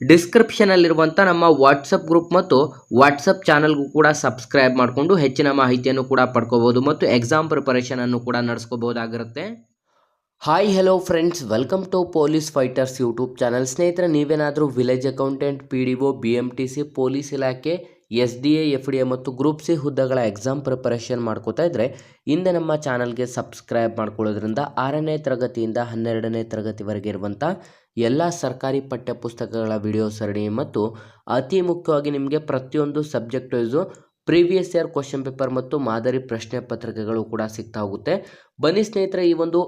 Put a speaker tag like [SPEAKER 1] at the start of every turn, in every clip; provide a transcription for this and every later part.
[SPEAKER 1] ಡಿಸ್ಕ್ರಿಪ್ಷನಲ್ಲಿರುವಂಥ ನಮ್ಮ WhatsApp group ಮತ್ತು WhatsApp ಚಾನಲ್ಗೂ ಕೂಡ ಸಬ್ಸ್ಕ್ರೈಬ್ ಮಾಡಿಕೊಂಡು ಹೆಚ್ಚಿನ ಮಾಹಿತಿಯನ್ನು ಕೂಡ ಪಡ್ಕೋಬೋದು ಮತ್ತು ಎಕ್ಸಾಮ್ ಪ್ರಿಪರೇಷನನ್ನು ಕೂಡ ನಡೆಸ್ಕೋಬೋದಾಗಿರುತ್ತೆ hi hello friends welcome to police fighters YouTube channel ಸ್ನೇಹಿತರೆ, ನೀವೇನಾದರೂ village accountant P D O B M T C police ಇಲಾಖೆ S D A F D A ಮತ್ತು ಗ್ರೂಪ್ ಸಿ ಹುದ್ದೆಗಳ ಎಕ್ಸಾಮ್ ಪ್ರಿಪರೇಷನ್ ಮಾಡ್ಕೋತಾ ಇದ್ದರೆ ಹಿಂದೆ ನಮ್ಮ ಚಾನಲ್ಗೆ ಸಬ್ಸ್ಕ್ರೈಬ್ ಮಾಡ್ಕೊಳ್ಳೋದ್ರಿಂದ ಆರನೇ ತರಗತಿಯಿಂದ ಹನ್ನೆರಡನೇ ತರಗತಿವರೆಗೆ ಇರುವಂಥ ಎಲ್ಲ ಸರ್ಕಾರಿ ಪಠ್ಯಪುಸ್ತಕಗಳ ವಿಡಿಯೋ ಸರಣಿ ಮತ್ತು ಅತಿ ಮುಖ್ಯವಾಗಿ ನಿಮಗೆ ಪ್ರತಿಯೊಂದು subject wise previous year question paper ಮತ್ತು ಮಾದರಿ ಪ್ರಶ್ನೆ ಪತ್ರಿಕೆಗಳು ಕೂಡ ಸಿಗ್ತಾ ಹೋಗುತ್ತೆ. ಬನ್ನಿ ಸ್ನೇಹಿತರೆ, ಈ ಒಂದು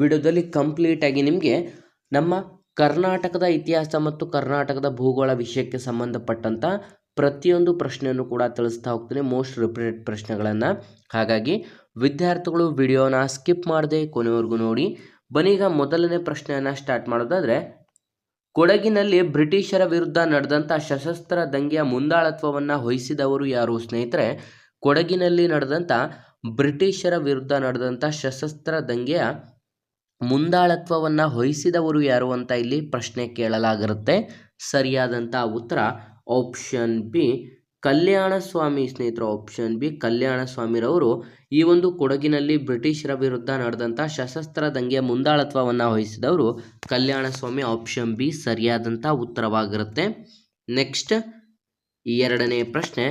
[SPEAKER 1] ವಿಡಿಯೋದಲ್ಲಿ ಕಂಪ್ಲೀಟಾಗಿ ನಿಮಗೆ ನಮ್ಮ ಕರ್ನಾಟಕದ ಇತಿಹಾಸ ಮತ್ತು ಕರ್ನಾಟಕದ ಭೂಗೋಳ ವಿಷಯಕ್ಕೆ ಸಂಬಂಧಪಟ್ಟಂಥ ಪ್ರತಿಯೊಂದು ಪ್ರಶ್ನೆಯನ್ನು ಕೂಡ ತಿಳಿಸ್ತಾ ಹೋಗ್ತೀನಿ ಮೋಸ್ಟ್ ರಿಪೀಟೆಡ್ ಪ್ರಶ್ನೆಗಳನ್ನು. ಹಾಗಾಗಿ ವಿದ್ಯಾರ್ಥಿಗಳು ವಿಡಿಯೋನ ಸ್ಕಿಪ್ ಮಾಡದೆ ಕೊನೆವರೆಗೂ ನೋಡಿ. ಬನ್ನೀಗ ಮೊದಲನೇ ಪ್ರಶ್ನೆಯನ್ನು ಸ್ಟಾರ್ಟ್ ಮಾಡೋದಾದರೆ ಕೊಡಗಿನಲ್ಲಿ ಬ್ರಿಟಿಷರ ವಿರುದ್ಧ ನಡೆದಂಥ ಸಶಸ್ತ್ರ ದಂಗೆಯ ಮುಂದಾಳತ್ವವನ್ನು ವಹಿಸಿದವರು ಯಾರು ಸ್ನೇಹಿತರೆ? ಕೊಡಗಿನಲ್ಲಿ ನಡೆದಂಥ ಬ್ರಿಟಿಷರ ವಿರುದ್ಧ ನಡೆದಂಥ ಸಶಸ್ತ್ರ ದಂಗೆಯ ಮುಂದಾಳತ್ವವನ್ನು ವಹಿಸಿದವರು ಯಾರು ಅಂತ ಇಲ್ಲಿ ಪ್ರಶ್ನೆ ಕೇಳಲಾಗಿರುತ್ತೆ. ಸರಿಯಾದಂಥ ಉತ್ತರ ಆಪ್ಷನ್ ಬಿ ಕಲ್ಯಾಣ ಸ್ವಾಮಿ ಸ್ನೇಹಿತರು ಆಪ್ಷನ್ ಬಿ ಕಲ್ಯಾಣ ಸ್ವಾಮಿರವರು ಈ ಒಂದು ಕೊಡಗಿನಲ್ಲಿ ಬ್ರಿಟಿಷರ ವಿರುದ್ಧ ನಡೆದಂಥ ಸಶಸ್ತ್ರ ದಂಗೆಯ ಮುಂದಾಳತ್ವವನ್ನು ವಹಿಸಿದವರು. ಕಲ್ಯಾಣ ಸ್ವಾಮಿ ಆಪ್ಷನ್ ಬಿ ಸರಿಯಾದಂಥ ಉತ್ತರವಾಗಿರುತ್ತೆ. ನೆಕ್ಸ್ಟ್ ಎರಡನೇ ಪ್ರಶ್ನೆ.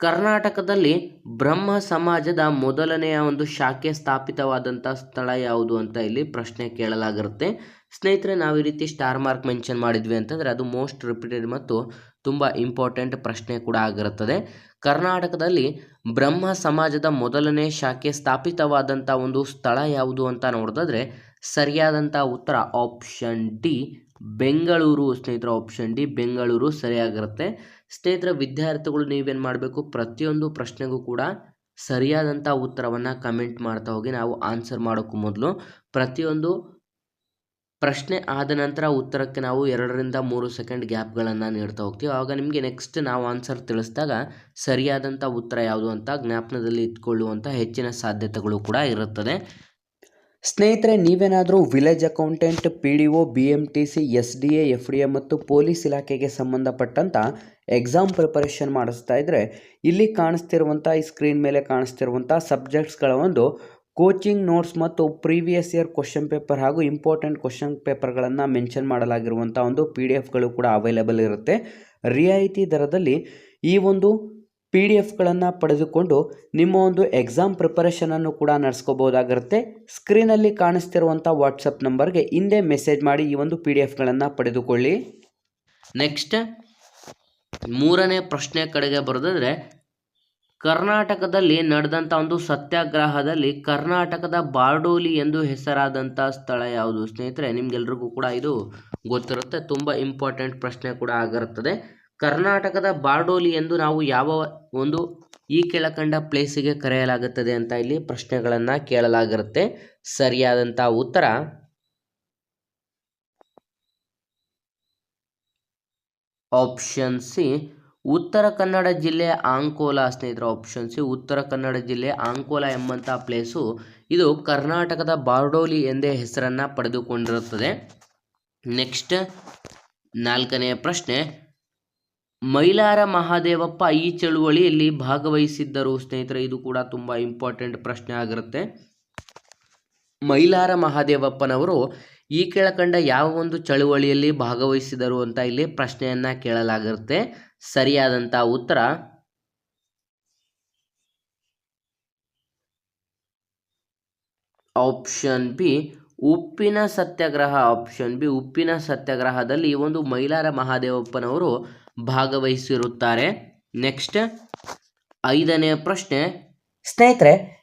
[SPEAKER 1] ಕರ್ನಾಟಕದಲ್ಲಿ ಬ್ರಹ್ಮ ಸಮಾಜದ ಮೊದಲನೆಯ ಒಂದು ಶಾಖೆ ಸ್ಥಾಪಿತವಾದಂಥ ಸ್ಥಳ ಯಾವುದು ಅಂತ ಇಲ್ಲಿ ಪ್ರಶ್ನೆ ಕೇಳಲಾಗಿರುತ್ತೆ. ಸ್ನೇಹಿತರೆ, ನಾವು ಈ ರೀತಿ ಸ್ಟಾರ್ ಮಾರ್ಕ್ ಮೆನ್ಷನ್ ಮಾಡಿದ್ವಿ ಅಂತಂದರೆ ಅದು ಮೋಸ್ಟ್ ರಿಪೀಟೆಡ್ ಮತ್ತು ತುಂಬ ಇಂಪಾರ್ಟೆಂಟ್ ಪ್ರಶ್ನೆ ಕೂಡ ಆಗಿರುತ್ತದೆ. ಕರ್ನಾಟಕದಲ್ಲಿ ಬ್ರಹ್ಮ ಸಮಾಜದ ಮೊದಲನೇ ಶಾಖೆ ಸ್ಥಾಪಿತವಾದಂಥ ಒಂದು ಸ್ಥಳ ಯಾವುದು ಅಂತ ನೋಡಿದ್ರೆ ಸರಿಯಾದಂಥ ಉತ್ತರ ಆಪ್ಷನ್ ಡಿ ಬೆಂಗಳೂರು. ಸ್ನೇಹಿತರ ಆಪ್ಷನ್ ಡಿ ಬೆಂಗಳೂರು ಸರಿಯಾಗಿರುತ್ತೆ. ಸ್ನೇಹಿತರ, ವಿದ್ಯಾರ್ಥಿಗಳು ನೀವೇನು ಮಾಡಬೇಕು? ಪ್ರತಿಯೊಂದು ಪ್ರಶ್ನೆಗೂ ಕೂಡ ಸರಿಯಾದಂಥ ಉತ್ತರವನ್ನು ಕಮೆಂಟ್ ಮಾಡ್ತಾ ಹೋಗಿ ನಾವು ಆನ್ಸರ್ ಮಾಡೋಕ್ಕೂ ಮೊದಲು. ಪ್ರತಿಯೊಂದು ಪ್ರಶ್ನೆ ಆದ ನಂತರ ಉತ್ತರಕ್ಕೆ ನಾವು ಎರಡರಿಂದ ಮೂರು ಸೆಕೆಂಡ್ ಗ್ಯಾಪ್ಗಳನ್ನು ನೀಡ್ತಾ ಹೋಗ್ತೀವಿ. ಆವಾಗ ನಿಮಗೆ ನೆಕ್ಸ್ಟ್ ನಾವು ಆನ್ಸರ್ ತಿಳಿಸಿದಾಗ ಸರಿಯಾದಂಥ ಉತ್ತರ ಯಾವುದು ಅಂತ ಜ್ಞಾಪನದಲ್ಲಿ ಇಟ್ಕೊಳ್ಳುವಂಥ ಹೆಚ್ಚಿನ ಸಾಧ್ಯತೆಗಳು ಕೂಡ ಇರುತ್ತದೆ. ಸ್ನೇಹಿತರೆ, ನೀವೇನಾದರೂ village accountant P D O B M T C S D A F D A ಮತ್ತು ಪೊಲೀಸ್ ಇಲಾಖೆಗೆ ಸಂಬಂಧಪಟ್ಟಂಥ ಎಕ್ಸಾಮ್ ಪ್ರಿಪರೇಷನ್ ಮಾಡಿಸ್ತಾ ಇದ್ದರೆ ಇಲ್ಲಿ ಕಾಣಿಸ್ತಿರುವಂಥ ಈ ಸ್ಕ್ರೀನ್ ಮೇಲೆ ಕಾಣಿಸ್ತಿರುವಂಥ ಸಬ್ಜೆಕ್ಟ್ಸ್ಗಳ ಒಂದು ಕೋಚಿಂಗ್ ನೋಟ್ಸ್ ಮತ್ತು ಪ್ರೀವಿಯಸ್ ಇಯರ್ ಕ್ವಶನ್ ಪೇಪರ್ ಹಾಗೂ ಇಂಪಾರ್ಟೆಂಟ್ ಕ್ವಶನ್ ಪೇಪರ್ಗಳನ್ನು ಮೆನ್ಷನ್ ಮಾಡಲಾಗಿರುವಂಥ ಒಂದು ಪಿ ಡಿ ಎಫ್ಗಳು ಕೂಡ ಅವೈಲೇಬಲ್ ಇರುತ್ತೆ. ರಿಯಾಯಿತಿ ದರದಲ್ಲಿ ಈ ಒಂದು ಪಿ ಡಿ ಎಫ್ಗಳನ್ನು ಪಡೆದುಕೊಂಡು ನಿಮ್ಮ ಒಂದು ಎಕ್ಸಾಮ್ ಪ್ರಿಪರೇಷನನ್ನು ಕೂಡ ನಡೆಸ್ಕೋಬೋದಾಗಿರುತ್ತೆ. ಸ್ಕ್ರೀನಲ್ಲಿ ಕಾಣಿಸ್ತಿರುವಂಥ ವಾಟ್ಸಪ್ ನಂಬರ್ಗೆ ಹಿಂದೆ ಮೆಸೇಜ್ ಮಾಡಿ ಈ ಒಂದು ಪಿ ಡಿ ಎಫ್ಗಳನ್ನು ಪಡೆದುಕೊಳ್ಳಿ. ನೆಕ್ಸ್ಟ್ ಮೂರನೇ ಪ್ರಶ್ನೆ ಕಡೆಗೆ ಬರೋದಾದರೆ ಕರ್ನಾಟಕದಲ್ಲಿ ನಡೆದಂಥ ಒಂದು ಸತ್ಯಾಗ್ರಹದಲ್ಲಿ ಕರ್ನಾಟಕದ ಬಾರ್ಡೋಲಿ ಎಂದು ಹೆಸರಾದಂಥ ಸ್ಥಳ ಯಾವುದು? ಸ್ನೇಹಿತರೆ, ನಿಮ್ಗೆಲ್ರಿಗೂ ಕೂಡ ಇದು ಗೊತ್ತಿರುತ್ತೆ. ತುಂಬ ಇಂಪಾರ್ಟೆಂಟ್ ಪ್ರಶ್ನೆ ಕೂಡ ಆಗಿರುತ್ತದೆ. ಕರ್ನಾಟಕದ ಬಾರ್ಡೋಲಿ ಎಂದು ನಾವು ಯಾವ ಒಂದು ಈ ಕೆಳಕಂಡ ಪ್ಲೇಸಿಗೆ ಕರೆಯಲಾಗುತ್ತದೆ ಅಂತ ಇಲ್ಲಿ ಪ್ರಶ್ನೆಗಳನ್ನು ಕೇಳಲಾಗಿರುತ್ತೆ. ಸರಿಯಾದಂಥ ಉತ್ತರ? ಆಪ್ಷನ್ ಸಿ ಉತ್ತರ ಕನ್ನಡ ಜಿಲ್ಲೆ ಆಂಕೋಲ ಸ್ನೇಹಿತರ ಆಪ್ಷನ್ ಸಿ ಉತ್ತರ ಕನ್ನಡ ಜಿಲ್ಲೆ ಆಂಕೋಲ ಎಂಬಂಥ ಪ್ಲೇಸು ಇದು ಕರ್ನಾಟಕದ ಬಾರ್ಡೋಲಿ ಎಂದೇ ಹೆಸರನ್ನು ಪಡೆದುಕೊಂಡಿರುತ್ತದೆ. ನೆಕ್ಸ್ಟ್ ನಾಲ್ಕನೆಯ ಪ್ರಶ್ನೆ, ಮೈಲಾರ ಮಹಾದೇವಪ್ಪ ಈ ಚಳುವಳಿಯಲ್ಲಿ ಭಾಗವಹಿಸಿದ್ದರು? ಸ್ನೇಹಿತರೆ, ಇದು ಕೂಡ ತುಂಬ ಇಂಪಾರ್ಟೆಂಟ್ ಪ್ರಶ್ನೆ ಆಗಿರುತ್ತೆ. ಮೈಲಾರ ಮಹಾದೇವಪ್ಪನವರು ಈ ಕೆಳಕಂಡ ಯಾವ ಒಂದು ಚಳುವಳಿಯಲ್ಲಿ ಭಾಗವಹಿಸಿದರು ಅಂತ ಇಲ್ಲಿ ಪ್ರಶ್ನೆಯನ್ನ ಕೇಳಲಾಗಿರುತ್ತೆ. ಸರಿಯಾದಂಥ ಉತ್ತರ. ಆಪ್ಷನ್ ಬಿ, ಉಪ್ಪಿನ ಸತ್ಯಾಗ್ರಹ. ಆಪ್ಷನ್ ಬಿ, ಉಪ್ಪಿನ ಸತ್ಯಾಗ್ರಹದಲ್ಲಿ ಒಂದು ಮೈಲಾರ ಮಹಾದೇವಪ್ಪನವರು ಭಾಗವಹಿಸಿರುತ್ತಾರೆ. ನೆಕ್ಸ್ಟ್, ಐದನೇ ಪ್ರಶ್ನೆ. ಸ್ನೇಹಿತರೆ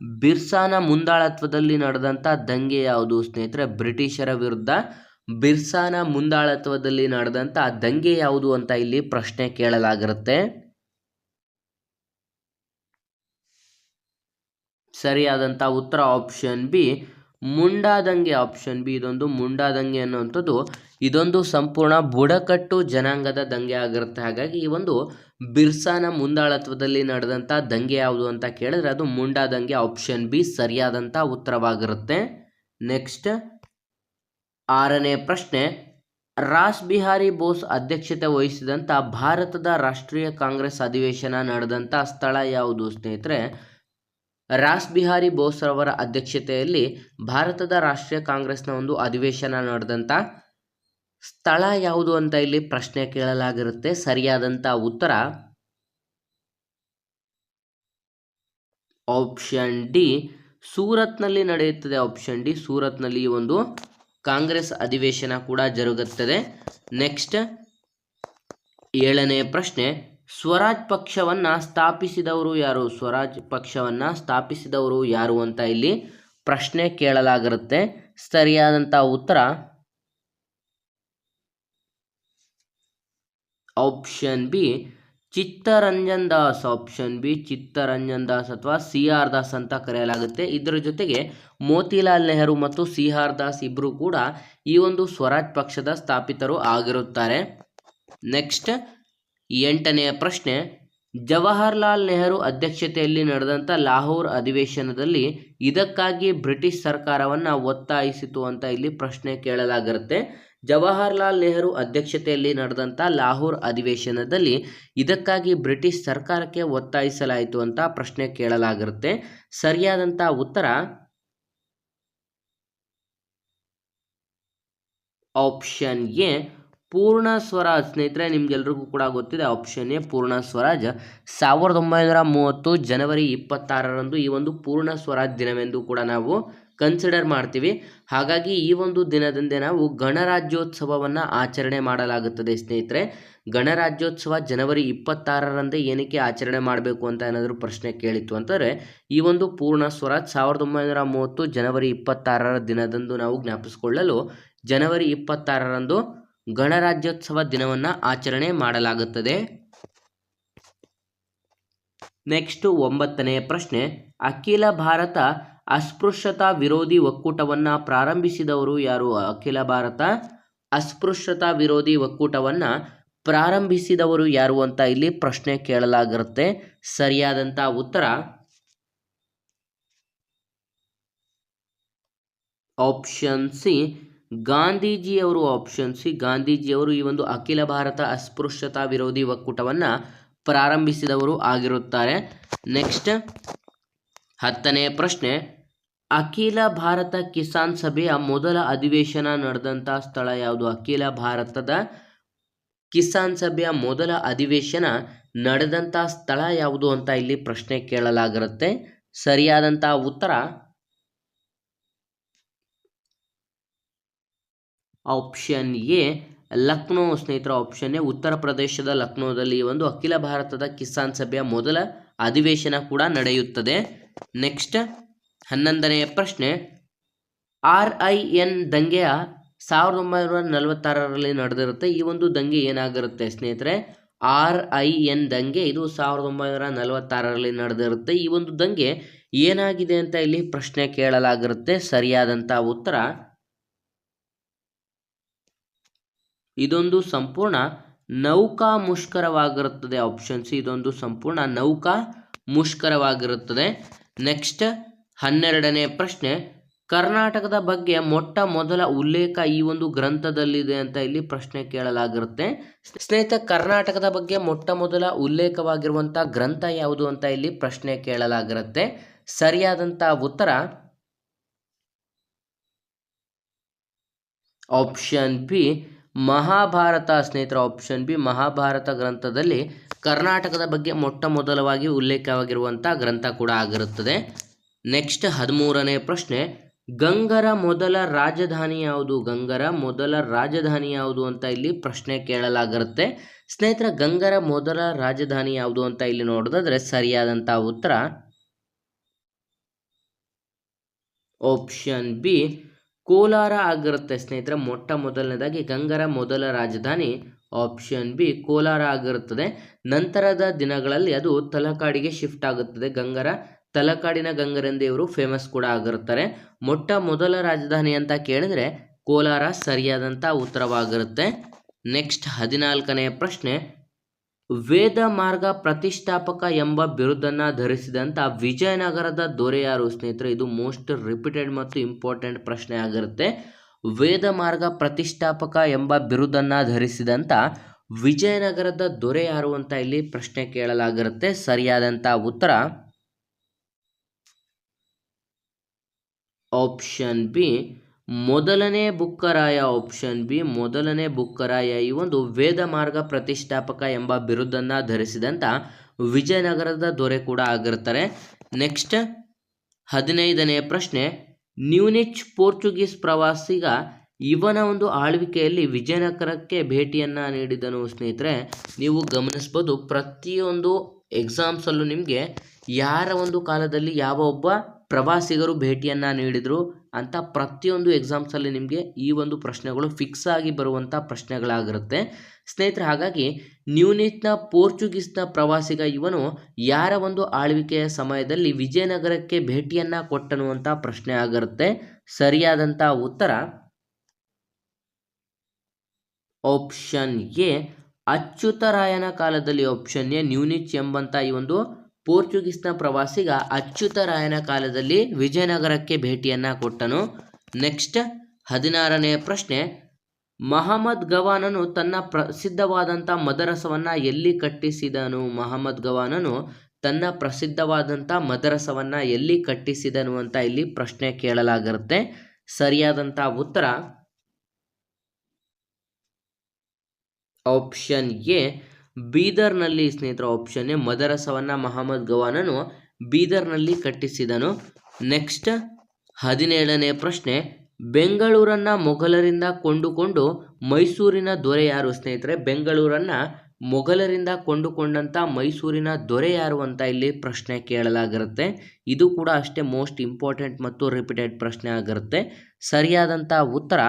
[SPEAKER 1] ಬಿರ್ಸಾನ ಮುಂದಾಳತ್ವದಲ್ಲಿ ನಡೆದಂಥ ದಂಗೆ ಯಾವುದು ಸ್ನೇಹಿತರೆ? ಬ್ರಿಟಿಷರ ವಿರುದ್ಧ ಬಿರ್ಸಾನ ಮುಂದಾಳತ್ವದಲ್ಲಿ ನಡೆದಂಥ ದಂಗೆ ಯಾವುದು ಅಂತ ಇಲ್ಲಿ ಪ್ರಶ್ನೆ ಕೇಳಲಾಗಿರುತ್ತೆ. ಸರಿಯಾದಂಥ ಉತ್ತರ ಆಪ್ಷನ್ ಬಿ ಮುಂಡಾದಂಗೆ ಆಪ್ಷನ್ ಬಿ, ಇದೊಂದು ಮುಂಡಾದಂಗೆ ಅನ್ನುವಂಥದ್ದು. ಇದೊಂದು ಸಂಪೂರ್ಣ ಬುಡಕಟ್ಟು ಜನಾಂಗದ ದಂಗೆ ಆಗಿರುತ್ತೆ. ಹಾಗಾಗಿ ಈ ಒಂದು ಬಿರ್ಸಾನ ಮುಂದಾಳತ್ವದಲ್ಲಿ ನಡೆದಂಥ ದಂಗೆ ಯಾವುದು ಅಂತ ಕೇಳಿದ್ರೆ ಅದು ಮುಂಡಾದಂಗೆ ಆಪ್ಷನ್ ಬಿ ಸರಿಯಾದಂಥ ಉತ್ತರವಾಗಿರುತ್ತೆ. ನೆಕ್ಸ್ಟ್ ಆರನೇ ಪ್ರಶ್ನೆ. ರಾಸ್ ಬಿಹಾರಿ ಬೋಸ್ ಅಧ್ಯಕ್ಷತೆ ವಹಿಸಿದಂಥ ಭಾರತದ ರಾಷ್ಟ್ರೀಯ ಕಾಂಗ್ರೆಸ್ ಅಧಿವೇಶನ ನಡೆದಂಥ ಸ್ಥಳ ಯಾವುದು ಸ್ನೇಹಿತರೆ? ರಾಸ್ ಬಿಹಾರಿ ಬೋಸ್ ರವರ ಅಧ್ಯಕ್ಷತೆಯಲ್ಲಿ ಭಾರತದ ರಾಷ್ಟ್ರೀಯ ಕಾಂಗ್ರೆಸ್ನ ಒಂದು ಅಧಿವೇಶನ ನಡೆದಂಥ ಸ್ಥಳ ಯಾವುದು ಅಂತ ಇಲ್ಲಿ ಪ್ರಶ್ನೆ ಕೇಳಲಾಗಿರುತ್ತೆ. ಸರಿಯಾದಂಥ ಉತ್ತರ? ಆಪ್ಷನ್ ಡಿ, ಸೂರತ್ನಲ್ಲಿ ನಡೆಯುತ್ತದೆ. ಆಪ್ಷನ್ ಡಿ, ಸೂರತ್ನಲ್ಲಿ ಒಂದು ಕಾಂಗ್ರೆಸ್ ಅಧಿವೇಶನ ಕೂಡ ಜರುಗುತ್ತದೆ. ನೆಕ್ಸ್ಟ್ ಏಳನೇ ಪ್ರಶ್ನೆ ಸ್ವರಾಜ್ ಪಕ್ಷವನ್ನು ಸ್ಥಾಪಿಸಿದವರು ಯಾರು? ಸ್ವರಾಜ್ ಪಕ್ಷವನ್ನು ಸ್ಥಾಪಿಸಿದವರು ಯಾರು ಅಂತ ಇಲ್ಲಿ ಪ್ರಶ್ನೆ ಕೇಳಲಾಗಿರುತ್ತೆ. ಸರಿಯಾದಂಥ ಉತ್ತರ option B, Chittaranjan Das. Option B, Chittaranjan Das ಅಥವಾ ಸಿ ಆರ್ ದಾಸ್ ಅಂತ ಕರೆಯಲಾಗುತ್ತೆ. ಇದರ ಜೊತೆಗೆ ಮೋತಿಲಾಲ್ ನೆಹರು ಮತ್ತು ಸಿ ಆರ್ ದಾಸ್ ಇಬ್ಬರು ಕೂಡ ಈ ಒಂದು ಸ್ವರಾಜ್ ಪಕ್ಷದ ಸ್ಥಾಪಿತರು ಆಗಿರುತ್ತಾರೆ. ನೆಕ್ಸ್ಟ್ ಎಂಟನೆಯ ಪ್ರಶ್ನೆ, ಜವಾಹರ್ಲಾಲ್ ನೆಹರು ಅಧ್ಯಕ್ಷತೆಯಲ್ಲಿ ನಡೆದಂಥ ಲಾಹೋರ್ ಅಧಿವೇಶನದಲ್ಲಿ ಇದಕ್ಕಾಗಿ ಬ್ರಿಟಿಷ್ ಸರ್ಕಾರವನ್ನು ಒತ್ತಾಯಿಸಿತು ಅಂತ ಇಲ್ಲಿ ಪ್ರಶ್ನೆ ಕೇಳಲಾಗಿರುತ್ತೆ. ಜವಾಹರ್ಲಾಲ್ ನೆಹರು ಅಧ್ಯಕ್ಷತೆಯಲ್ಲಿ ನಡೆದಂಥ ಲಾಹೋರ್ ಅಧಿವೇಶನದಲ್ಲಿ ಇದಕ್ಕಾಗಿ ಬ್ರಿಟಿಷ್ ಸರ್ಕಾರಕ್ಕೆ ಒತ್ತಾಯಿಸಲಾಯಿತು ಅಂತ ಪ್ರಶ್ನೆ ಕೇಳಲಾಗಿರುತ್ತೆ. ಸರಿಯಾದಂಥ ಉತ್ತರ? ಆಪ್ಷನ್ ಎ ಪೂರ್ಣ ಸ್ವರಾಜ್ ಸ್ನೇಹಿತರೆ, ನಿಮ್ಗೆಲ್ರಿಗೂ ಕೂಡ ಗೊತ್ತಿದೆ ಆಪ್ಷನ್ ಎ ಪೂರ್ಣ ಸ್ವರಾಜ್. ಸಾವಿರದ ಒಂಬೈನೂರ ಮೂವತ್ತು ಜನವರಿ ಇಪ್ಪತ್ತಾರರಂದು ಈ ಒಂದು ಪೂರ್ಣ ಸ್ವರಾಜ್ ದಿನವೆಂದು ಕೂಡ ನಾವು ಕನ್ಸಿಡರ್ ಮಾಡ್ತೀವಿ. ಹಾಗಾಗಿ ಈ ಒಂದು ದಿನದಂದೇ ನಾವು ಗಣರಾಜ್ಯೋತ್ಸವವನ್ನು ಆಚರಣೆ ಮಾಡಲಾಗುತ್ತದೆ ಸ್ನೇಹಿತರೆ. ಗಣರಾಜ್ಯೋತ್ಸವ ಜನವರಿ ಇಪ್ಪತ್ತಾರರಂದೇ ಏನಕ್ಕೆ ಆಚರಣೆ ಮಾಡಬೇಕು ಅಂತ ಏನಾದರೂ ಪ್ರಶ್ನೆ ಕೇಳಿತ್ತು ಅಂತಂದರೆ, ಈ ಒಂದು ಪೂರ್ಣ ಸ್ವರಾಜ್ ಸಾವಿರದ ಒಂಬೈನೂರ ಮೂವತ್ತು ಜನವರಿ ಇಪ್ಪತ್ತಾರರ ದಿನದಂದು ನಾವು ಜ್ಞಾಪಿಸಿಕೊಳ್ಳಲು ಜನವರಿ ಇಪ್ಪತ್ತಾರರಂದು ಗಣರಾಜ್ಯೋತ್ಸವ ದಿನವನ್ನು ಆಚರಣೆ ಮಾಡಲಾಗುತ್ತದೆ. ನೆಕ್ಸ್ಟ್ ಒಂಬತ್ತನೆಯ ಪ್ರಶ್ನೆ, ಅಖಿಲ ಭಾರತ ಅಸ್ಪೃಶ್ಯತಾ ವಿರೋಧಿ ಒಕ್ಕೂಟವನ್ನು ಪ್ರಾರಂಭಿಸಿದವರು ಯಾರು? ಅಖಿಲ ಭಾರತ ಅಸ್ಪೃಶ್ಯತಾ ವಿರೋಧಿ ಒಕ್ಕೂಟವನ್ನು ಪ್ರಾರಂಭಿಸಿದವರು ಯಾರು ಅಂತ ಇಲ್ಲಿ ಪ್ರಶ್ನೆ ಕೇಳಲಾಗಿರುತ್ತೆ. ಸರಿಯಾದಂಥ ಉತ್ತರ ಆಪ್ಷನ್ ಸಿ ಗಾಂಧೀಜಿಯವರು ಆಪ್ಷನ್ ಸಿ, ಗಾಂಧೀಜಿಯವರು ಈ ಒಂದು ಅಖಿಲ ಭಾರತ ಅಸ್ಪೃಶ್ಯತಾ ವಿರೋಧಿ ಒಕ್ಕೂಟವನ್ನು ಪ್ರಾರಂಭಿಸಿದವರು ಆಗಿರುತ್ತಾರೆ. ನೆಕ್ಸ್ಟ್ ಹತ್ತನೇ ಪ್ರಶ್ನೆ. ಅಖಿಲ ಭಾರತ ಕಿಸಾನ್ ಸಭೆಯ ಮೊದಲ ಅಧಿವೇಶನ ನಡೆದಂಥ ಸ್ಥಳ ಯಾವುದು? ಅಖಿಲ ಭಾರತದ ಕಿಸಾನ್ ಸಭೆಯ ಮೊದಲ ಅಧಿವೇಶನ ನಡೆದಂಥ ಸ್ಥಳ ಯಾವುದು ಅಂತ ಇಲ್ಲಿ ಪ್ರಶ್ನೆ ಕೇಳಲಾಗಿರುತ್ತೆ. ಸರಿಯಾದಂಥ ಉತ್ತರ ಆಪ್ಷನ್ ಎ, ಲಕ್ನೋ ಸ್ನೇಹಿತರ ಆಪ್ಷನ್ ಎ, ಉತ್ತರ ಪ್ರದೇಶದ ಲಕ್ನೋದಲ್ಲಿ ಒಂದು ಅಖಿಲ ಭಾರತದ ಕಿಸಾನ್ ಸಭೆಯ ಮೊದಲ ಅಧಿವೇಶನ ಕೂಡ ನಡೆಯುತ್ತದೆ. ನೆಕ್ಸ್ಟ್ ಹನ್ನೊಂದನೆಯ ಪ್ರಶ್ನೆ, ಆರ್ ಐ ಎನ್ ದಂಗೆಯ ಸಾವಿರದ ಒಂಬೈನೂರ ನಲವತ್ತಾರರಲ್ಲಿ ನಡೆದಿರುತ್ತೆ. ಈ ಒಂದು ದಂಗೆ ಏನಾಗಿರುತ್ತೆ ಸ್ನೇಹಿತರೆ? ಆರ್ ಐ ಎನ್ ದಂಗೆ ಇದು ಸಾವಿರದ ಒಂಬೈನೂರ ನಲವತ್ತಾರರಲ್ಲಿ ನಡೆದಿರುತ್ತೆ. ಈ ಒಂದು ದಂಗೆ ಏನಾಗಿದೆ ಅಂತ ಇಲ್ಲಿ ಪ್ರಶ್ನೆ ಕೇಳಲಾಗಿರುತ್ತೆ. ಸರಿಯಾದಂಥ ಉತ್ತರ ಇದೊಂದು ಸಂಪೂರ್ಣ ನೌಕಾ ಮುಷ್ಕರವಾಗಿರುತ್ತದೆ. ಆಪ್ಷನ್ ಸಿ ಇದೊಂದು ಸಂಪೂರ್ಣ ನೌಕಾ ಮುಷ್ಕರವಾಗಿರುತ್ತದೆ. ನೆಕ್ಸ್ಟ್ ಹನ್ನೆರಡನೇ ಪ್ರಶ್ನೆ, ಕರ್ನಾಟಕದ ಬಗ್ಗೆ ಮೊಟ್ಟ ಮೊದಲ ಉಲ್ಲೇಖ ಈ ಒಂದು ಗ್ರಂಥದಲ್ಲಿದೆ ಅಂತ ಇಲ್ಲಿ ಪ್ರಶ್ನೆ ಕೇಳಲಾಗಿರುತ್ತೆ. ಸ್ನೇಹಿತ, ಕರ್ನಾಟಕದ ಬಗ್ಗೆ ಮೊಟ್ಟ ಮೊದಲ ಉಲ್ಲೇಖವಾಗಿರುವಂಥ ಗ್ರಂಥ ಯಾವುದು ಅಂತ ಇಲ್ಲಿ ಪ್ರಶ್ನೆ ಕೇಳಲಾಗಿರುತ್ತೆ. ಸರಿಯಾದಂಥ ಉತ್ತರ? ಆಪ್ಷನ್ ಬಿ ಮಹಾಭಾರತ ಸ್ನೇಹಿತರ ಆಪ್ಷನ್ ಬಿ ಮಹಾಭಾರತ ಗ್ರಂಥದಲ್ಲಿ ಕರ್ನಾಟಕದ ಬಗ್ಗೆ ಮೊಟ್ಟ ಮೊದಲವಾಗಿ ಉಲ್ಲೇಖವಾಗಿರುವಂಥ ಗ್ರಂಥ ಕೂಡ ಆಗಿರುತ್ತದೆ. ನೆಕ್ಸ್ಟ್ ಹದಿಮೂರನೇ ಪ್ರಶ್ನೆ, ಗಂಗರ ಮೊದಲ ರಾಜಧಾನಿ ಯಾವುದು? ಗಂಗರ ಮೊದಲ ರಾಜಧಾನಿ ಯಾವುದು ಅಂತ ಇಲ್ಲಿ ಪ್ರಶ್ನೆ ಕೇಳಲಾಗಿರುತ್ತೆ. ಸ್ನೇಹಿತರ, ಗಂಗರ ಮೊದಲ ರಾಜಧಾನಿ ಯಾವುದು ಅಂತ ಇಲ್ಲಿ ನೋಡೋದಾದ್ರೆ ಸರಿಯಾದಂಥ ಉತ್ತರ ಆಪ್ಷನ್ ಬಿ ಕೋಲಾರ ಆಗಿರುತ್ತೆ ಸ್ನೇಹಿತರೆ. ಮೊಟ್ಟ ಮೊದಲನೇದಾಗಿ ಗಂಗರ ಮೊದಲ ರಾಜಧಾನಿ. ಆಪ್ಷನ್ ಬಿ ಕೋಲಾರ ಆಗಿರುತ್ತದೆ. ನಂತರದ ದಿನಗಳಲ್ಲಿ ಅದು ತಲಕಾಡಿಗೆ ಶಿಫ್ಟ್ ಆಗುತ್ತದೆ. ಗಂಗರ, ತಲಕಾಡಿನ ಗಂಗರೆಂದು ಇವರು ಫೇಮಸ್ ಕೂಡ ಆಗಿರುತ್ತಾರೆ. ಮೊಟ್ಟ ಮೊದಲ ರಾಜಧಾನಿ ಅಂತ ಕೇಳಿದ್ರೆ ಕೋಲಾರ ಸರಿಯಾದಂಥ ಉತ್ತರವಾಗಿರುತ್ತೆ. ನೆಕ್ಸ್ಟ್ ಹದಿನಾಲ್ಕನೆಯ ಪ್ರಶ್ನೆ ವೇದ ಮಾರ್ಗ ಪ್ರತಿಷ್ಠಾಪಕ ಎಂಬ ಬಿರುದನ್ನು ಧರಿಸಿದಂಥ ವಿಜಯನಗರದ ದೊರೆಯಾರು ಸ್ನೇಹಿತರೆ, ಇದು ಮೋಸ್ಟ್ ರಿಪೀಟೆಡ್ ಮತ್ತು ಇಂಪಾರ್ಟೆಂಟ್ ಪ್ರಶ್ನೆ ಆಗಿರುತ್ತೆ. ವೇದ ಮಾರ್ಗ ಪ್ರತಿಷ್ಠಾಪಕ ಎಂಬ ಬಿರುದನ್ನು ಧರಿಸಿದಂಥ ವಿಜಯನಗರದ ದೊರೆ ಯಾರು ಅಂತ ಇಲ್ಲಿ ಪ್ರಶ್ನೆ ಕೇಳಲಾಗಿರುತ್ತೆ. ಸರಿಯಾದಂಥ ಉತ್ತರ ಆಪ್ಷನ್ ಬಿ ಮೊದಲನೇ ಬುಕ್ಕರಾಯ ಆಪ್ಷನ್ ಬಿ ಮೊದಲನೇ ಬುಕ್ಕರಾಯ ಈ ಒಂದು ವೇದ ಮಾರ್ಗ ಪ್ರತಿಷ್ಠಾಪಕ ಎಂಬ ಬಿರುದನ್ನು ಧರಿಸಿದಂಥ ವಿಜಯನಗರದ ದೊರೆ ಕೂಡ ಆಗಿರ್ತಾರೆ. ನೆಕ್ಸ್ಟ್ ಹದಿನೈದನೇ ಪ್ರಶ್ನೆ, ನ್ಯೂನಿಚ್ ಪೋರ್ಚುಗೀಸ್ ಪ್ರವಾಸಿಗ ಇವನ ಒಂದು ಆಳ್ವಿಕೆಯಲ್ಲಿ ವಿಜಯನಗರಕ್ಕೆ ಭೇಟಿಯನ್ನು ನೀಡಿದನು ಸ್ನೇಹಿತರೆ, ನೀವು ಗಮನಿಸ್ಬೋದು ಪ್ರತಿಯೊಂದು ಎಕ್ಸಾಮ್ಸಲ್ಲೂ ನಿಮಗೆ ಯಾರ ಒಂದು ಕಾಲದಲ್ಲಿ ಯಾವ ಒಬ್ಬ ಪ್ರವಾಸಿಗರು ಭೇಟಿಯನ್ನು ನೀಡಿದರು. ಅಂತ ಪ್ರತಿಯೊಂದು ಎಕ್ಸಾಮ್ಸಲ್ಲಿ ನಿಮಗೆ ಈ ಒಂದು ಪ್ರಶ್ನೆಗಳು ಫಿಕ್ಸ್ ಆಗಿ ಬರುವಂಥ ಪ್ರಶ್ನೆಗಳಾಗಿರುತ್ತೆ. ಸ್ನೇಹಿತರೆ, ಹಾಗಾಗಿ ನ್ಯೂನಿತ್ನ ಪೋರ್ಚುಗೀಸ್ನ ಪ್ರವಾಸಿಗ ಇವನು ಯಾರ ಒಂದು ಆಳ್ವಿಕೆಯ ಸಮಯದಲ್ಲಿ ವಿಜಯನಗರಕ್ಕೆ ಭೇಟಿಯನ್ನು ಕೊಟ್ಟನುವಂಥ ಪ್ರಶ್ನೆ ಆಗಿರುತ್ತೆ. ಸರಿಯಾದಂಥ ಉತ್ತರ ಆಪ್ಷನ್ ಎ, ಅಚ್ಯುತರಾಯನ ಕಾಲದಲ್ಲಿ ಆಪ್ಷನ್ ಎ ನ್ಯೂನಿಚ್ ಎಂಬಂಥ ಈ ಒಂದು ಪೋರ್ಚುಗೀಸ್ನ ಪ್ರವಾಸಿಗ ಅಚ್ಯುತರಾಯನ ಕಾಲದಲ್ಲಿ ವಿಜಯನಗರಕ್ಕೆ ಭೇಟಿಯನ್ನು ಕೊಟ್ಟನು. ನೆಕ್ಸ್ಟ್ ಹದಿನಾರನೇ ಪ್ರಶ್ನೆ, ಮಹಮ್ಮದ್ ಗವಾನನು ತನ್ನ ಪ್ರಸಿದ್ಧವಾದಂಥ ಮದರಸವನ್ನು ಎಲ್ಲಿ ಕಟ್ಟಿಸಿದನು? ಮಹಮ್ಮದ್ ಗವಾನನು ತನ್ನ ಪ್ರಸಿದ್ಧವಾದಂಥ ಮದರಸವನ್ನು ಎಲ್ಲಿ ಕಟ್ಟಿಸಿದನು ಅಂತ ಇಲ್ಲಿ ಪ್ರಶ್ನೆ ಕೇಳಲಾಗಿರುತ್ತೆ. ಸರಿಯಾದಂಥ ಉತ್ತರ, ಆಪ್ಷನ್ ಎ ಬೀದರ್ನಲ್ಲಿ ಸ್ನೇಹಿತರ ಆಪ್ಷನ್ ಎ ಮದರಸವನ್ನು ಮಹಮ್ಮದ್ ಗವಾನನು ಬೀದರ್ನಲ್ಲಿ ಕಟ್ಟಿಸಿದನು. ನೆಕ್ಸ್ಟ್ ಹದಿನೇಳನೇ ಪ್ರಶ್ನೆ, ಬೆಂಗಳೂರನ್ನು ಮೊಘಲರಿಂದ ಕೊಂಡುಕೊಂಡು ಮೈಸೂರಿನ ದೊರೆ ಯಾರು ಸ್ನೇಹಿತರೆ? ಬೆಂಗಳೂರನ್ನು ಮೊಘಲರಿಂದ ಕೊಂಡುಕೊಂಡಂಥ ಮೈಸೂರಿನ ದೊರೆ ಯಾರು ಅಂತ ಇಲ್ಲಿ ಪ್ರಶ್ನೆ ಕೇಳಲಾಗಿರುತ್ತೆ. ಇದು ಕೂಡ ಅಷ್ಟೇ ಮೋಸ್ಟ್ ಇಂಪಾರ್ಟೆಂಟ್ ಮತ್ತು ರಿಪೀಟೆಡ್ ಪ್ರಶ್ನೆ ಆಗಿರುತ್ತೆ. ಸರಿಯಾದಂಥ ಉತ್ತರ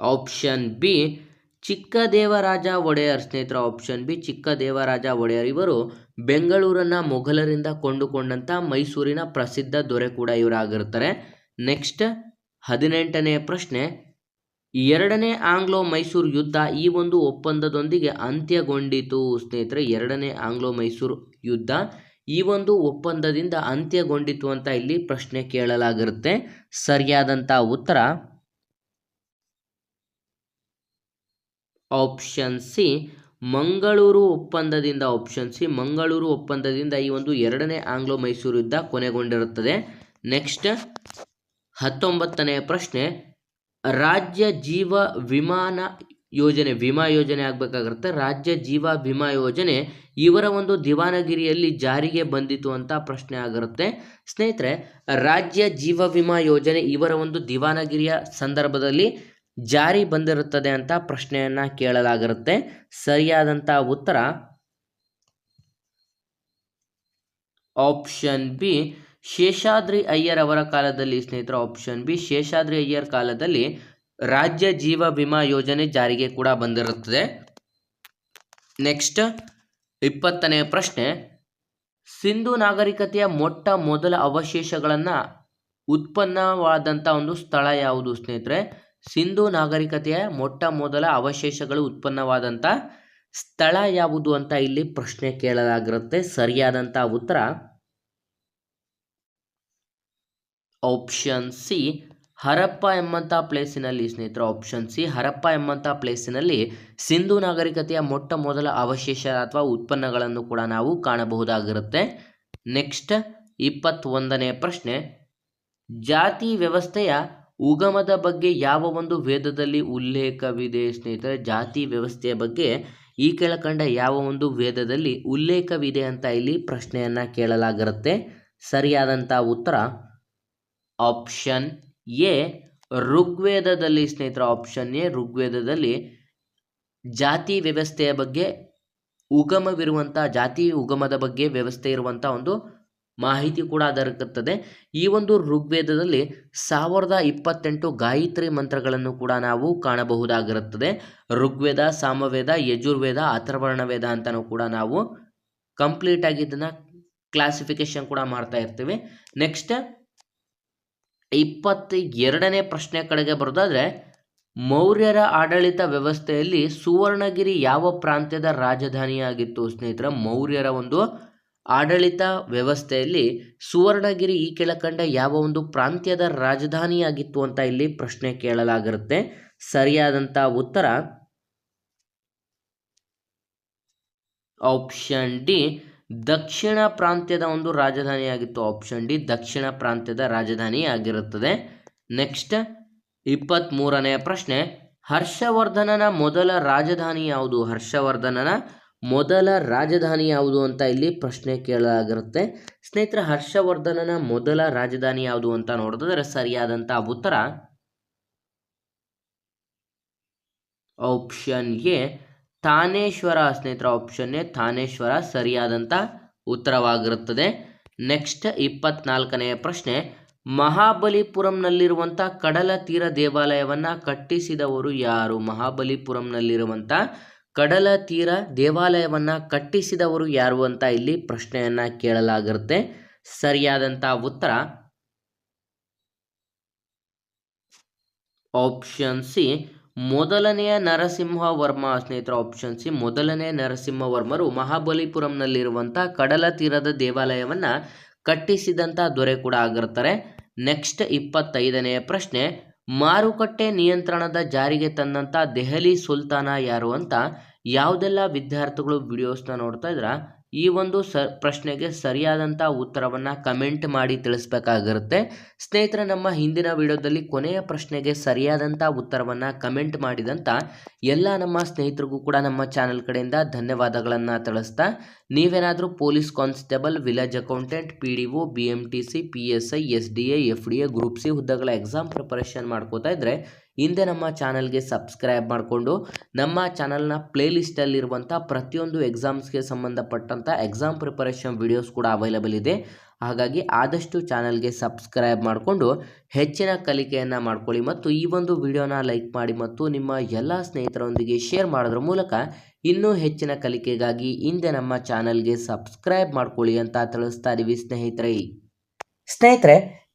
[SPEAKER 1] ಆಪ್ಷನ್ ಬಿ ಚಿಕ್ಕದೇವರಾಜ ಒಡೆಯರ್ ಸ್ನೇಹಿತರ ಆಪ್ಷನ್ ಬಿ ಚಿಕ್ಕದೇವರಾಜ ಒಡೆಯರ್. ಇವರು ಬೆಂಗಳೂರನ್ನು ಮೊಘಲರಿಂದ ಕೊಂಡುಕೊಂಡಂಥ ಮೈಸೂರಿನ ಪ್ರಸಿದ್ಧ ದೊರೆ ಕೂಡ ಇವರಾಗಿರ್ತಾರೆ ನೆಕ್ಸ್ಟ್ ಹದಿನೆಂಟನೇ ಪ್ರಶ್ನೆ. ಎರಡನೇ ಆಂಗ್ಲೋ ಮೈಸೂರು ಯುದ್ಧ ಈ ಒಂದು ಒಪ್ಪಂದದೊಂದಿಗೆ ಅಂತ್ಯಗೊಂಡಿತು ಸ್ನೇಹಿತರೆ. ಎರಡನೇ ಆಂಗ್ಲೋ ಮೈಸೂರು ಯುದ್ಧ ಈ ಒಂದು ಒಪ್ಪಂದದಿಂದ ಅಂತ್ಯಗೊಂಡಿತು ಅಂತ ಇಲ್ಲಿ ಪ್ರಶ್ನೆ ಕೇಳಲಾಗಿರುತ್ತೆ. ಸರಿಯಾದಂಥ ಉತ್ತರ ಆಪ್ಷನ್ ಸಿ ಮಂಗಳೂರು ಒಪ್ಪಂದದಿಂದ ಆಪ್ಷನ್ ಸಿ ಮಂಗಳೂರು ಒಪ್ಪಂದದಿಂದ ಈ ಒಂದು ಎರಡನೇ ಆಂಗ್ಲೋ ಮೈಸೂರು ಯುದ್ಧ ಕೊನೆಗೊಂಡಿರುತ್ತದೆ. ನೆಕ್ಸ್ಟ್ ಹತ್ತೊಂಬತ್ತನೇ ಪ್ರಶ್ನೆ, ರಾಜ್ಯ ಜೀವ ವಿಮಾನ ಯೋಜನೆ, ವಿಮಾ ಯೋಜನೆ ಆಗಬೇಕಾಗಿರುತ್ತೆ. ರಾಜ್ಯ ಜೀವ ವಿಮಾ ಯೋಜನೆ ಇವರ ಒಂದು ದಿವಾನಗಿರಿಯಲ್ಲಿ ಜಾರಿಗೆ ಬಂದಿತು ಅಂತ ಪ್ರಶ್ನೆ ಆಗಿರುತ್ತೆ. ಸ್ನೇಹಿತರೆ, ರಾಜ್ಯ ಜೀವ ವಿಮಾ ಯೋಜನೆ ಇವರ ಒಂದು ದಿವಾನಗಿರಿಯ ಸಂದರ್ಭದಲ್ಲಿ ಜಾರಿ ಬಂದಿರುತ್ತದೆ ಅಂತ ಪ್ರಶ್ನೆಯನ್ನು ಕೇಳಲಾಗಿರುತ್ತೆ. ಸರಿಯಾದಂಥ ಉತ್ತರ ಆಪ್ಷನ್ ಬಿ. ಶೇಷಾದ್ರಿ ಅಯ್ಯರ್ ಅವರ ಕಾಲದಲ್ಲಿ ಸ್ನೇಹಿತರ, ಆಪ್ಷನ್ ಬಿ. ಶೇಷಾದ್ರಿ ಅಯ್ಯರ್ ಕಾಲದಲ್ಲಿ ರಾಜ್ಯ ಜೀವ ವಿಮಾ ಯೋಜನೆ ಜಾರಿಗೆ ಕೂಡ ಬಂದಿರುತ್ತದೆ. ನೆಕ್ಸ್ಟ್ ಇಪ್ಪತ್ತನೇ ಪ್ರಶ್ನೆ, ಸಿಂಧು ನಾಗರಿಕತೆಯ ಮೊಟ್ಟ ಮೊದಲ ಅವಶೇಷಗಳನ್ನು ಉತ್ಪನ್ನವಾದಂಥ ಒಂದು ಸ್ಥಳ ಯಾವುದು ಸ್ನೇಹಿತರೆ? ಸಿಂಧು ನಾಗರಿಕತೆಯ ಮೊಟ್ಟ ಮೊದಲ ಅವಶೇಷಗಳು ಉತ್ಪನ್ನವಾದಂಥ ಸ್ಥಳ ಯಾವುದು ಅಂತ ಇಲ್ಲಿ ಪ್ರಶ್ನೆ ಕೇಳಲಾಗಿರುತ್ತೆ. ಸರಿಯಾದಂಥ ಉತ್ತರ? Option C. ಹರಪ್ಪ ಎಂಬಂಥ ಪ್ಲೇಸಿನಲ್ಲಿ ಸ್ನೇಹಿತರೆ, ಆಪ್ಷನ್ ಸಿ. ಹರಪ್ಪ ಎಂಬಂಥ ಪ್ಲೇಸಿನಲ್ಲಿ ಸಿಂಧೂ ನಾಗರಿಕತೆಯ ಮೊಟ್ಟ ಮೊದಲ ಅವಶೇಷ ಅಥವಾ ಉತ್ಪನ್ನಗಳನ್ನು ಕೂಡ ನಾವು ಕಾಣಬಹುದಾಗಿರುತ್ತೆ. ನೆಕ್ಸ್ಟ್ ಇಪ್ಪತ್ತೊಂದನೇ ಪ್ರಶ್ನೆ. ಜಾತಿ ವ್ಯವಸ್ಥೆಯ ಉಗಮದ ಬಗ್ಗೆ ಯಾವ ಒಂದು ವೇದದಲ್ಲಿ ಉಲ್ಲೇಖವಿದೆ ಸ್ನೇಹಿತರೆ? ಜಾತಿ ವ್ಯವಸ್ಥೆಯ ಬಗ್ಗೆ ಈ ಕೆಳಕಂಡ ಯಾವ ಒಂದು ವೇದದಲ್ಲಿ ಉಲ್ಲೇಖವಿದೆ ಅಂತ ಇಲ್ಲಿ ಪ್ರಶ್ನೆಯನ್ನು ಕೇಳಲಾಗಿರುತ್ತೆ. ಸರಿಯಾದಂಥ ಉತ್ತರ ಆಪ್ಷನ್ ಎ. ಋಗ್ವೇದದಲ್ಲಿ ಸ್ನೇಹಿತರ, ಆಪ್ಷನ್ ಎ, ಋಗ್ವೇದದಲ್ಲಿ ಜಾತಿ ವ್ಯವಸ್ಥೆಯ ಬಗ್ಗೆ ಉಗಮವಿರುವಂಥ ಜಾತಿ ಉಗಮದ ಬಗ್ಗೆ ವ್ಯವಸ್ಥೆ ಇರುವಂಥ ಒಂದು ಮಾಹಿತಿ ಕೂಡ ದೊರಕುತ್ತದೆ. ಈ ಒಂದು ಋಗ್ವೇದದಲ್ಲಿ ಸಾವಿರದ ಇಪ್ಪತ್ತೆಂಟು ಗಾಯತ್ರಿ ಮಂತ್ರಗಳನ್ನು ಕೂಡ ನಾವು ಕಾಣಬಹುದಾಗಿರುತ್ತದೆ. ಋಗ್ವೇದ, ಸಾಮವೇದ, ಯಜುರ್ವೇದ ಅಥರ್ವರ್ಣ ವೇದ ಅಂತಲೂ ಕೂಡ ನಾವು ಕಂಪ್ಲೀಟ್ ಆಗಿ ಇದನ್ನು ಕ್ಲಾಸಿಫಿಕೇಶನ್ ಕೂಡ ಮಾಡ್ತಾ ಇರ್ತೀವಿ. ನೆಕ್ಸ್ಟ್ ಇಪ್ಪತ್ತ ಎರಡನೇ ಪ್ರಶ್ನೆ ಕಡೆಗೆ ಬರೋದಾದ್ರೆ, ಮೌರ್ಯರ ಆಡಳಿತ ವ್ಯವಸ್ಥೆಯಲ್ಲಿ ಸುವರ್ಣಗಿರಿ ಯಾವ ಪ್ರಾಂತ್ಯದ ರಾಜಧಾನಿಯಾಗಿತ್ತು ಸ್ನೇಹಿತರ? ಮೌರ್ಯರ ಒಂದು ಆಡಳಿತ ವ್ಯವಸ್ಥೆಯಲ್ಲಿ ಸುವರ್ಣಗಿರಿ ಈ ಕೆಳಕಂಡ ಯಾವ ಒಂದು ಪ್ರಾಂತ್ಯದ ರಾಜಧಾನಿಯಾಗಿತ್ತು ಅಂತ ಇಲ್ಲಿ ಪ್ರಶ್ನೆ ಕೇಳಲಾಗಿರುತ್ತೆ. ಸರಿಯಾದಂಥ ಉತ್ತರ? ಆಪ್ಷನ್ ಡಿ, ದಕ್ಷಿಣ ಪ್ರಾಂತ್ಯದ ಒಂದು ರಾಜಧಾನಿಯಾಗಿತ್ತು. ಆಪ್ಷನ್ ಡಿ, ದಕ್ಷಿಣ ಪ್ರಾಂತ್ಯದ ರಾಜಧಾನಿ ಆಗಿರುತ್ತದೆ ನೆಕ್ಸ್ಟ್ ಇಪ್ಪತ್ತ್ಮೂರನೆಯ ಪ್ರಶ್ನೆ, ಹರ್ಷವರ್ಧನನ ಮೊದಲ ರಾಜಧಾನಿ ಯಾವುದು? ಹರ್ಷವರ್ಧನನ ಮೊದಲ ರಾಜಧಾನಿ ಯಾವುದು ಅಂತ ಇಲ್ಲಿ ಪ್ರಶ್ನೆ ಕೇಳಲಾಗಿರುತ್ತೆ. ಸ್ನೇಹಿತರ, ಹರ್ಷವರ್ಧನನ ಮೊದಲ ರಾಜಧಾನಿ ಯಾವುದು ಅಂತ ನೋಡಿದ್ರೆ ಸರಿಯಾದಂಥ ಉತ್ತರ ಆಪ್ಷನ್ ಎ, ತಾನೇಶ್ವರ. ಸ್ನೇಹಿತರ, ಆಪ್ಷನ್ ಎ, ತಾನೇಶ್ವರ. ಸರಿಯಾದಂತ ಉತ್ತರವಾಗಿರುತ್ತದೆ. ನೆಕ್ಸ್ಟ್ ಇಪ್ಪತ್ನಾಲ್ಕನೆಯ ಪ್ರಶ್ನೆ, ಮಹಾಬಲಿಪುರಂನಲ್ಲಿರುವಂಥ ಕಡಲ ತೀರ ದೇವಾಲಯವನ್ನ ಕಟ್ಟಿಸಿದವರು ಯಾರು? ಮಹಾಬಲಿಪುರಂನಲ್ಲಿರುವಂಥ ಕಡಲ ತೀರ ದೇವಾಲಯವನ್ನು ಕಟ್ಟಿಸಿದವರು ಯಾರು ಅಂತ ಇಲ್ಲಿ ಪ್ರಶ್ನೆಯನ್ನು ಕೇಳಲಾಗಿರುತ್ತೆ. ಸರಿಯಾದಂಥ ಉತ್ತರ ಆಪ್ಷನ್ ಸಿ ಮೊದಲನೆಯ ನರಸಿಂಹವರ್ಮ ಸ್ನೇಹಿತರ ಆಪ್ಷನ್ ಸಿ ಮೊದಲನೇ ನರಸಿಂಹವರ್ಮರು ಮಹಾಬಲಿಪುರಂನಲ್ಲಿರುವಂಥ ಕಡಲ ತೀರದ ದೇವಾಲಯವನ್ನು ಕಟ್ಟಿಸಿದಂಥ ದೊರೆ ಕೂಡ ಆಗಿರ್ತಾರೆ. ನೆಕ್ಸ್ಟ್ ಇಪ್ಪತ್ತೈದನೆಯ ಪ್ರಶ್ನೆ ಮಾರುಕಟ್ಟೆ ನಿಯಂತ್ರಣದ ಜಾರಿಗೆ ತಂದಂಥ ದೆಹಲಿ ಸುಲ್ತಾನ ಯಾರು ಅಂತ ಯಾವುದೆಲ್ಲ ವಿದ್ಯಾರ್ಥಿಗಳು ವಿಡಿಯೋಸ್ನ ನೋಡ್ತಾ ಇದ್ರ ಈ ಒಂದು ಸ, ಪ್ರಶ್ನೆಗೆ ಸರಿಯಾದಂಥ ಉತ್ತರವನ್ನು ಕಮೆಂಟ್ ಮಾಡಿ ತಿಳಿಸ್ಬೇಕಾಗಿರುತ್ತೆ. ಸ್ನೇಹಿತರೆ, ನಮ್ಮ ಹಿಂದಿನ ವಿಡಿಯೋದಲ್ಲಿ ಕೊನೆಯ ಪ್ರಶ್ನೆಗೆ ಸರಿಯಾದಂಥ ಉತ್ತರವನ್ನು ಕಮೆಂಟ್ ಮಾಡಿದಂಥ ಎಲ್ಲ ನಮ್ಮ ಸ್ನೇಹಿತರಿಗೂ ಕೂಡ ನಮ್ಮ ಚಾನಲ್ ಕಡೆಯಿಂದ ಧನ್ಯವಾದಗಳನ್ನು ತಿಳಿಸ್ತಾ, ನೀವೇನಾದರೂ police constable, village accountant, P D O, B M T C, P S I, S D A, F D A, group C ಹುದ್ದೆಗಳ ಎಕ್ಸಾಮ್ ಪ್ರಿಪರೇಷನ್ ಮಾಡ್ಕೋತಾ ಇದ್ದರೆ ಹಿಂದೆ ನಮ್ಮ ಚಾನಲ್ಗೆ ಸಬ್ಸ್ಕ್ರೈಬ್ ಮಾಡಿಕೊಂಡು ನಮ್ಮ ಚಾನಲ್ನ ಪ್ಲೇಲಿಸ್ಟಲ್ಲಿರುವಂಥ ಪ್ರತಿಯೊಂದು ಎಕ್ಸಾಮ್ಸ್ಗೆ ಸಂಬಂಧಪಟ್ಟಂಥ ಎಕ್ಸಾಮ್ ಪ್ರಿಪರೇಷನ್ ವಿಡಿಯೋಸ್ ಕೂಡ ಅವೈಲಬಲ್ ಇದೆ. ಹಾಗಾಗಿ ಆದಷ್ಟು ಚಾನಲ್ಗೆ ಸಬ್ಸ್ಕ್ರೈಬ್ ಮಾಡಿಕೊಂಡು ಹೆಚ್ಚಿನ ಕಲಿಕೆಯನ್ನು ಮಾಡ್ಕೊಳ್ಳಿ ಮತ್ತು ಈ ಒಂದು ವಿಡಿಯೋನ ಲೈಕ್ ಮಾಡಿ ಮತ್ತು ನಿಮ್ಮ ಎಲ್ಲ ಸ್ನೇಹಿತರೊಂದಿಗೆ ಶೇರ್ ಮಾಡೋದ್ರ ಮೂಲಕ ಇನ್ನೂ ಹೆಚ್ಚಿನ ಕಲಿಕೆಗಾಗಿ ಹಿಂದೆ ನಮ್ಮ ಚಾನಲ್ಗೆ ಸಬ್ಸ್ಕ್ರೈಬ್ ಮಾಡ್ಕೊಳ್ಳಿ ಅಂತ ತಿಳಿಸ್ತಾ ಇದ್ದೀವಿ ಸ್ನೇಹಿತರೆ. ಸ್ನೇಹಿತರೆ